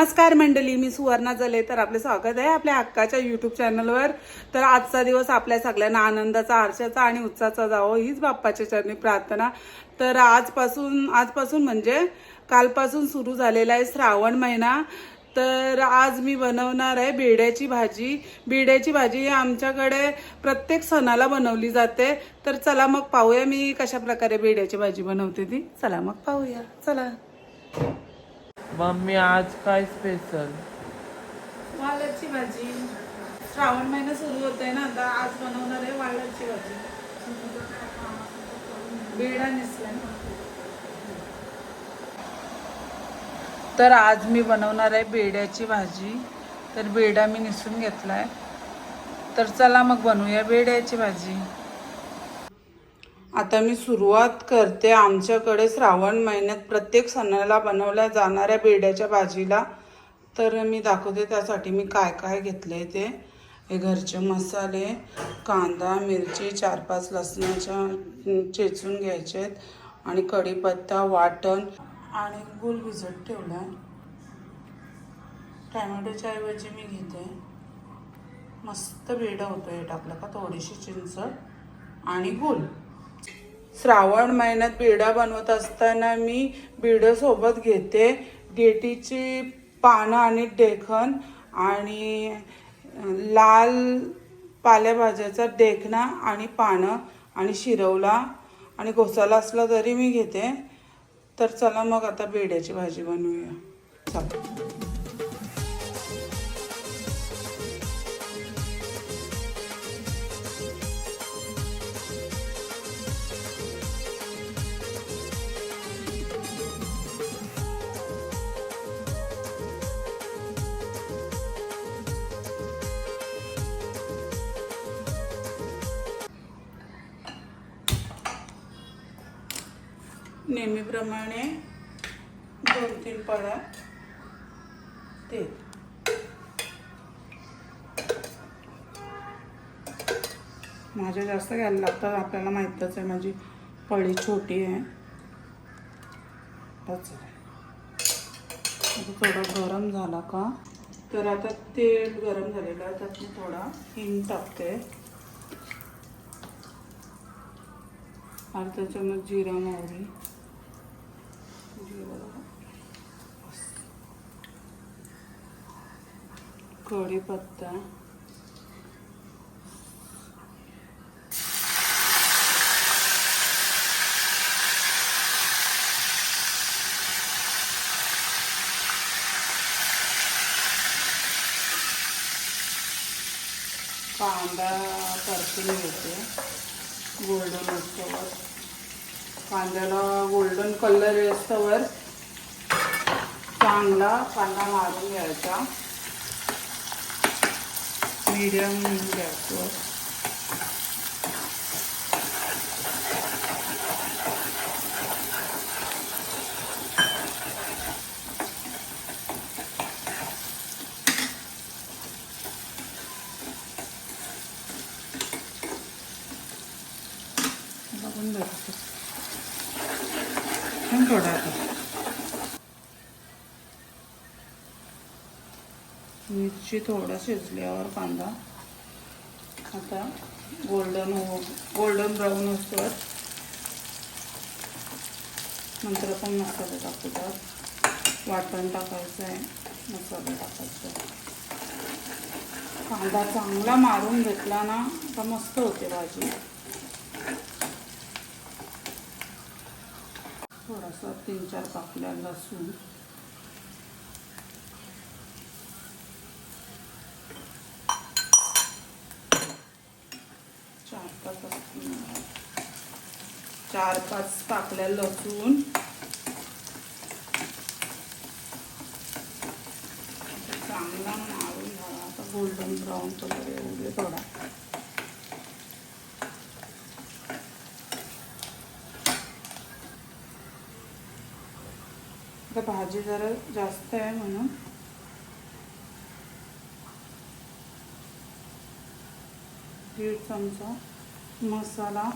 नमस्कार मंडळी मी सुवर्णा जले तर आपले स्वागत आहे आपल्या हक्काच्या युट्यूब चॅनलवर तर आजचा दिवस आपल्या सगळ्यांना आनंदाचा आरशाचा आणि उत्साहाचा जावो हीच बाप्पाच्या चरणी प्रार्थना. तर आजपासून आजपासून म्हणजे कालपासून सुरू झालेला आहे श्रावण महिना. तर आज मी बनवणार आहे बेड्याची भाजी. बेड्याची भाजी ही आमच्याकडे प्रत्येक सणाला बनवली जाते. तर चला मग पाहूया मी कशा प्रकारे बेड्याची भाजी बनवते ती. चला मग पाहूया. चला. मम्मी आज काय स्पेशल वालाची भाजी. श्रावण महिना सुरू होत आहे ना आता आज बनवणार आहे वालाची भाजी. बेडा निसलाय. तर आज मी बनवणार आहे बेड्याची भाजी. तर बेडा मी निसून आहे तर चला मग बनवूया बेड्याची भाजी. आता मी सुरुवात करते. आमच्याकडे श्रावण महिन्यात प्रत्येक सणाला बनवल्या जाणाऱ्या बेड्याच्या भाजीला. तर मी दाखवते त्यासाठी मी काय काय घेतले ते. हे घरचे मसाले कांदा मिरची चार पाच लसणाच्या चेचून घ्यायचे आणि कढीपत्ता वाटण आणि गुल भिजत ठेवला टॅमॅटोच्या ऐवजी मी घेते. मस्त बेडं होतो हे टाकलं का थोडीशी चिंच आणि गुल श्रावण महिन्यात बिडा बनवत असताना मी बेडं सोबत घेते. गेटीची पानं आणि डेखन आणि लाल पालेभाज्याचा देखणा आणि पानं आणि शिरवला आणि घोसाला असला तरी मी घेते. तर चला मग आता बेड्याची भाजी बनवूया. चला. नेहमीप्रमाणे दोन तीन पाळा तेल माझ्या जास्त घ्यायला लागतात आपल्याला माहीतच आहे. माझी पळी छोटी आहे. थोडा थोडं गरम झाला का? तर आता तेल गरम झालेलं आहे त्यात मी थोडा हिंग टाकते. आणि त्याच्यामध्ये जिरा मोहरी. कढीपत्ता. कांदा परतून घेते. गोल्डन असतो कांद्याला गोल्डन कलर येस्तोवर चांगला कांदा मारून घ्यायचा. मीडियम गॅसवर बघून बघतो पण थोडा आता मिरची थोडं शिजल्यावर कांदा. आता गोल्डन हो गोल्डन ब्राऊन असतो नंतर आपण मसाले टाकू त्यात वाटण टाकायचं आहे मसाले टाकायचं कांदा चांगला मारून घेतला ना तर मस्त होते भाजी. थोडासा तीन चार पाकल्या लसूण चार पाच असतील. चार पाच पाकल्या लसूण. चांगला मारून झाला आता गोल्डन ब्राऊन कलर एवढे थोडा. आता भाजी जरा जास्त आहे म्हणून. दीड चमचा मसाला.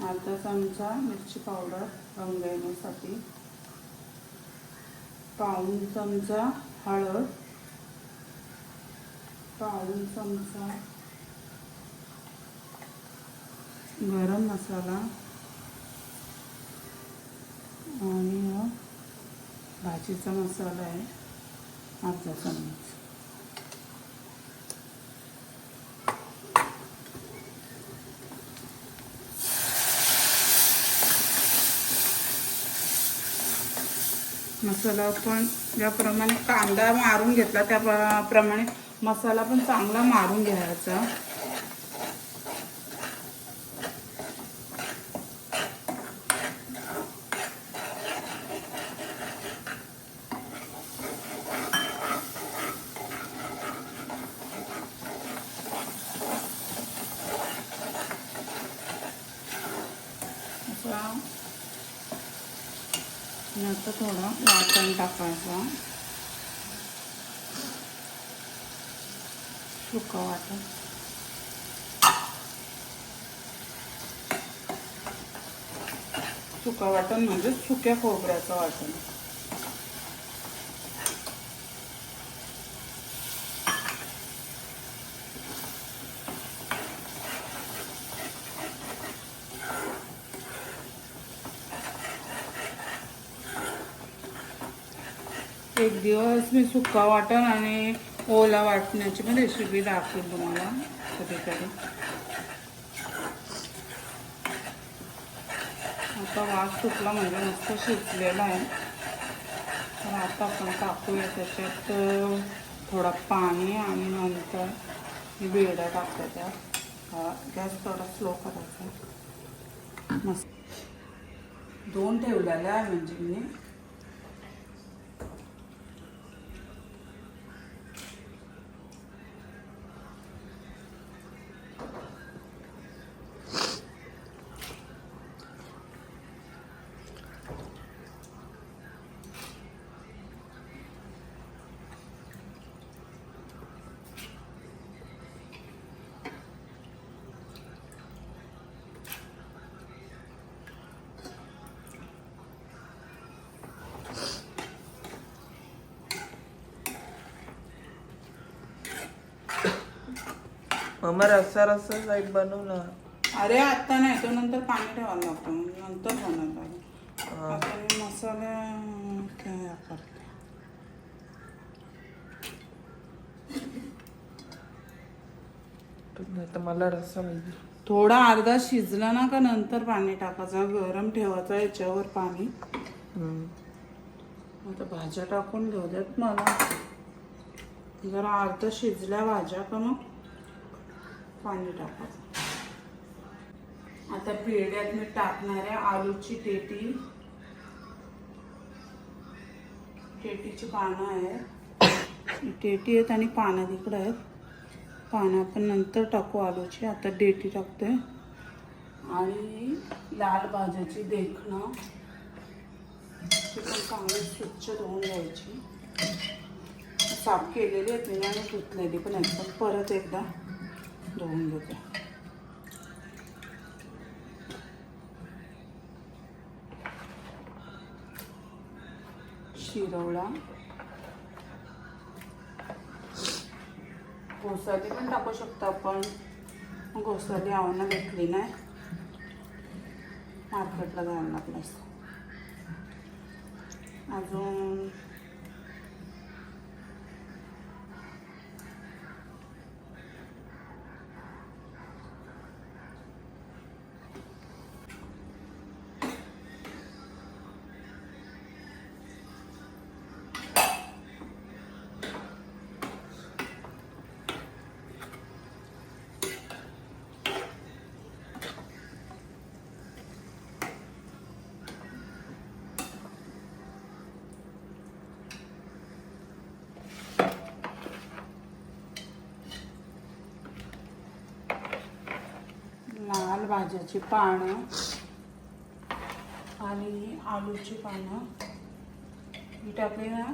अर्धा चमचा मिरची पावडर रंग येण्यासाठी पाऊन चमचा हळद. पाऊन चमचा गरम मसाला. आणि भाजीचा मसाला आहे अर्धा चमचा. मसाला पण ज्याप्रमाणे कांदा मारून घेतला त्या प्रमाणे मसाला पण चांगला मारून घ्यायचा असा नंतर थोडं वाटण टाकायचं सुकं वाटण सुकं वाटण म्हणजे सुक्या खोबऱ्याचं वाटण एक मी सुका वाटण आणि ओला वाटण्याची पण रेसिपी दाखवेन तुम्हाला कधीतरी. आता वास सुटला म्हणजे मस्त शिजलेला आहे. तर आता आपण टाकूया त्याच्यात थोडा पाणी आणि नंतर ही बेड्या टाकल्या त्या गॅस थोडा स्लो करायचा मस्त. दोन ठेवलेल्या आहे म्हणजे मी. मम्मा रस्सा रस्सा साईड बनव ना अरे आता नाही तो नंतर पाणी ठेवायला लागतं नंतर बनवतात हा. आता मी मसाले काय तर मला रस्सा पाहिजे. थोडा अर्धा शिजला ना का नंतर पाणी टाकायचं गरम ठेवायचं याच्यावर पाणी. हम्म. आता भाज्या टाकून घेऊ देत मला. जरा अर्ध शिजल्या भाज्या का मग? पाणी टाकायचं. आता पेढ्यात मी टाकणार आहे आलूची टेटी टेटीची पानं आहेत. टेटी आहेत आणि पानं तिकडं आहेत. पानं आपण नंतर टाकू आलूची. आता डेटी टाकते आणि लाल भाज्याची देखणं. ती पण चांगली स्वच्छ धुवून घ्यायची. साफ केलेली आहेत मी आणि धुतलेली पण एकदम परत एकदा धुवून घेते शिरवळा घोसाली पण टाकू शकतो आपण घोसाली आव्हानं भेटली नाही मार्केटला जायला लागलं अजून लाल भाज्याची पानं आणि आलूची पानं. ही टाकली ना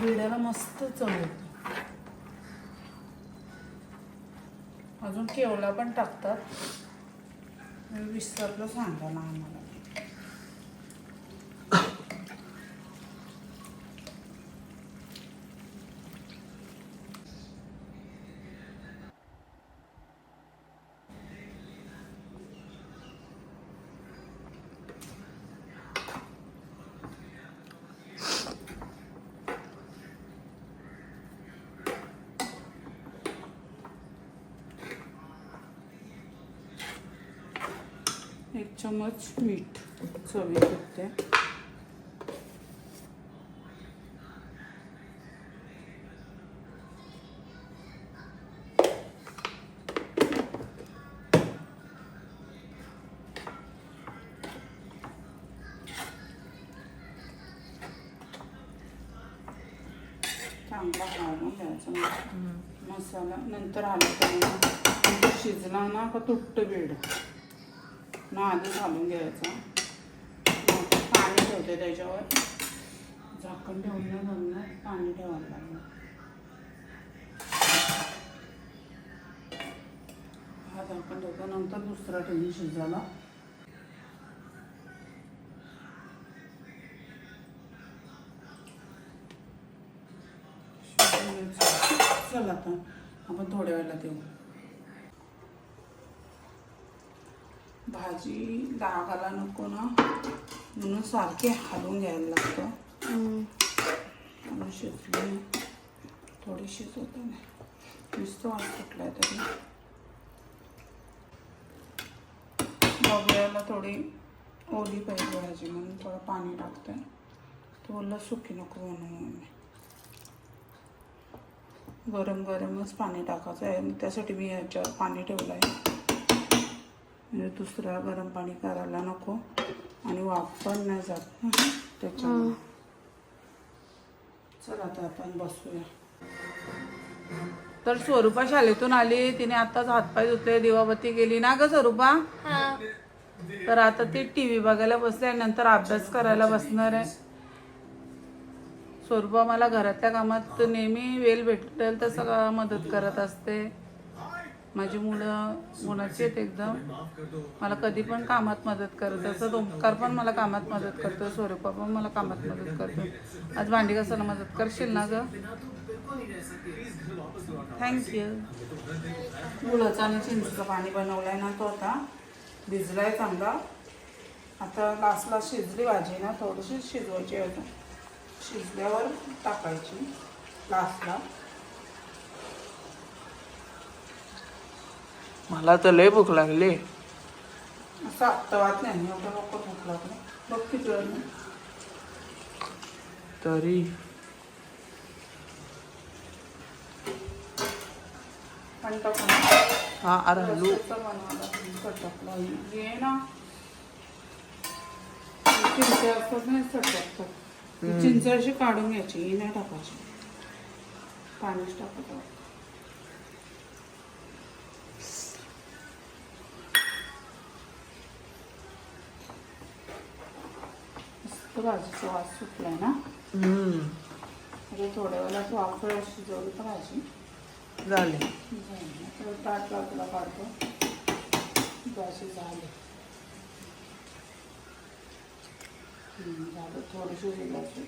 बिड्याला मस्त चव येते. अजून केवला पण टाकतात. विसरलं सांगा ना आम्हाला. चमच मीठ चवी करते चांगला हलवून घ्यायचा मग मसाला. नंतर हलवताना शिजला ना का तुट्ट बेड? मग आधी घालून घ्यायचा. पाणी ठेवते त्याच्यावर. झाकण ठेवून घालणार पाणी ठेवायला लागणार हा झाकण ठेवतो नंतर दुसरा ठेवून शिजायला. चला आता आपण थोड्या वेळेला देऊ भाजी लागायला नको ना. म्हणून सारखे हलवून घ्यायला लागतं. आणि शिजली थोडी शिजवते नाही. नुसतं वास सुटलाय तरी. बघायला थोडी ओली पाहिजे भाजी म्हणून थोडं पाणी टाकते तो ओलं सुकी नको म्हणून गरम गरमच पाणी टाकायचं आहे. त्यासाठी मी याच्यावर पाणी ठेवलं आहे म्हणजे दुसरा गरम पाणी करायला नको. आणि वाफ पण नाही जात. त्याच्यामुळे. चल आता आपण बसूया. तर स्वरूपा शाळेतून आली. तिने आताच हातपाय धुतले. दिवाबत्ती गेली ना ग स्वरूपा? तर आता ती टी व्ही बघायला बसते आणि नंतर अभ्यास करायला बसणार आहे. स्वरूपा मला घरातल्या कामात नेहमी वेळ भेटेल तसं का मदत करत असते. माझी मुलं मुलाची आहेत एकदम. मला कधी पण कामात मदत करत असत ओंकार पण मला कामात मदत करतो स्वरूपा पण मला कामात मदत करतो आज भांडी कसायला मदत करशील ना ग? थँक्यू मुलाचं आणि चिंचेचं पाणी बनवलंय ना तो आता. भिजलाय चांगला. आता लास्टला शिजली भाजी ना थोडीशी शिजवायची अजून. शिजल्यावर टाकायची लास्टला मला तर लय भूक लागली. असं आत्तावात नाही एवढं लवकर भूक लागली बघ किती वेळ नाही. तरी. हा अरे हलू. ये ना. चिंच असतात नाही चटकतात चिंच अशी काढून घ्यायची. नाही टाकायची. पाणीच टाकायचं मस्त भाजीचा वास सुटलाय ना हम्म, म्हणजे थोड्या वेळात वाफळ शिजवली तर भाजी झाले तर ताट तुला काढतो भाजी झाली हम्म, झालं थोडीशी शिजायची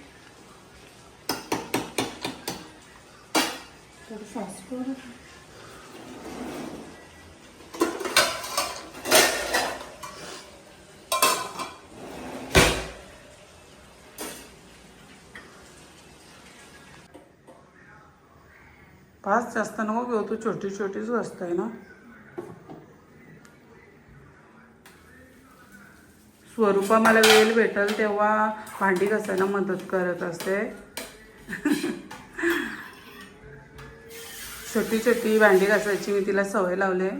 थोडी फास्ट पाच जास्त नको घेऊ तू छोटी छोटीच असते ना. स्वरूपा मला वेळ भेटेल तेव्हा भांडी घासायला मदत करत असते. छोटी छोटी भांडी घासायची मी तिला सवय लावले.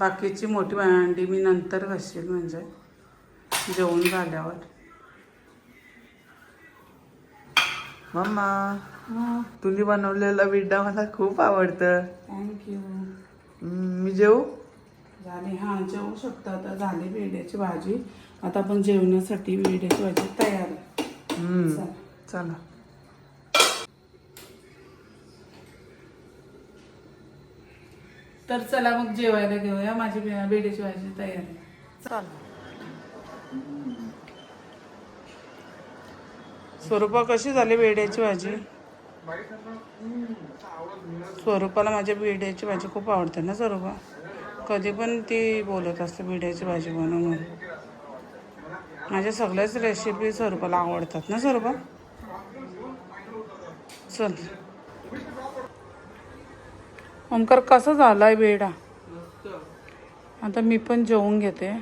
बाकीची मोठी भांडी मी नंतर घासील म्हणजे जेवण झाल्यावर. मम्मा तुम्ही बनवलेला विडा मला खूप आवडतं. थँक्यू मी जेऊ? झाली हां जेवू शकता. आता झाली भेंड्याची भाजी. आता आपण जेवणासाठी भेंड्याची भाजी तयार आहे. हम्म, चला. तर चला मग जेवायला घेऊया. माझी बे- भेंड्याची भाजी तयार आहे. चला. स्वरूपा कशी झाली बेड्याची भाजी? स्वरूपाला माझ्या बेड्याची भाजी खूप आवडते ना स्वरूपा? कधी पण ती बोलत असते बिड्याची भाजी बनव म्हणून माझ्या सगळ्याच रेसिपी स्वरूपाला आवडतात ना स्वरूपा? चल. ओंकार कसा झालाय बेडा? आता मी पण जेवून घेते.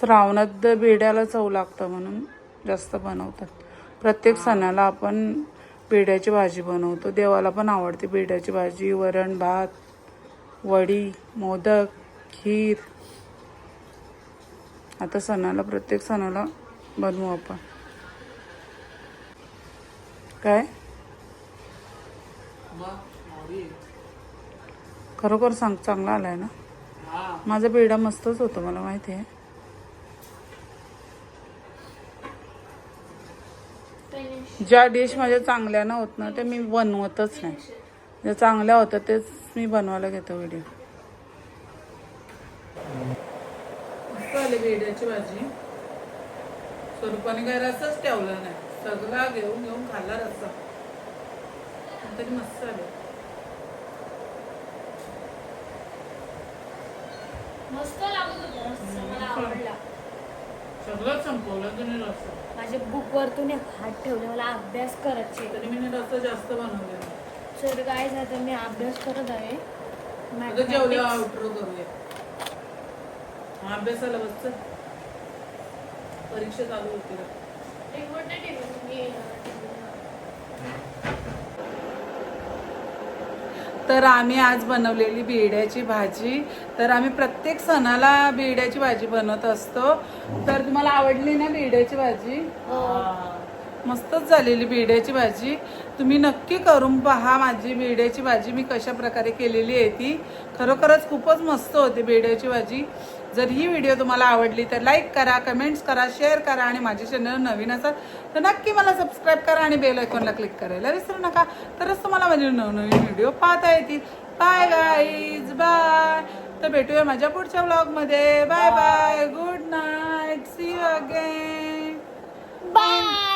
श्रावणात बेड्याला चव लागतं म्हणून जास्त बनवतात. प्रत्येक सणाला आपण बेड्याची भाजी बनवतो. देवाला पण आवडते बेड्याची भाजी. वरण भात वडी मोदक खीर. आता सणाला प्रत्येक सणाला बनवू आपण. काय? खरोखर सांग चांगला आलाय ना? माझा बेडा मस्तच होतो मला माहिती आहे ज्या डिश माझ्या चांगल्या ना होत ना ते मी बनवतच नाही. ज्या चांगल्या होतात तेच मी बनवायला घेतो व्हिडिओ बेड्याची भाजी. स्वरूपाने काय रस्साच ठेवला नाही. सगळा घेऊन घेऊन खाल्ला रस्सा तरी मस्त आले. मस्त लागत होता सगळं संपवलं तुम्ही रस्सा माझ्या बुक वरतून एक हात ठेवले मला अभ्यास करायचे तरी मी रस्सा जास्त बनवलेला सर काय झालं? मी अभ्यास करत आहे. आता जेवल्या Mathematics. आउटरो करूया. हा, अभ्यासाला बस. परीक्षा चालू होती. ना. एक तर आम्ही आज बनवलेली बेड्याची भाजी. तर आम्ही प्रत्येक सणाला बिड्याची भाजी बनवत असतो. तर तुम्हाला आवडली ना बिड्याची भाजी? हो. मस्तच झालेली बेड्याची भाजी. तुम्ही नक्की करून पहा माझी बेड्याची भाजी. मी कशा प्रकारे केलेली आहे ती. खरोखरच खूपच मस्त होते बेड्याची भाजी. जर ही व्हिडिओ तुम्हाला आवडली तर लाईक करा कमेंट्स करा शेअर करा आणि माझे चॅनल नवीन असाल तर नक्की मला सबस्क्राईब करा आणि बेल आयकॉनला क्लिक करायला विसरू नका. तरच तुम्हाला माझे नवनवीन व्हिडिओ पाहता येतील. बाय गाईज बाय तर भेटूया माझ्या पुढच्या ब्लॉगमध्ये bye bye good night see you again bye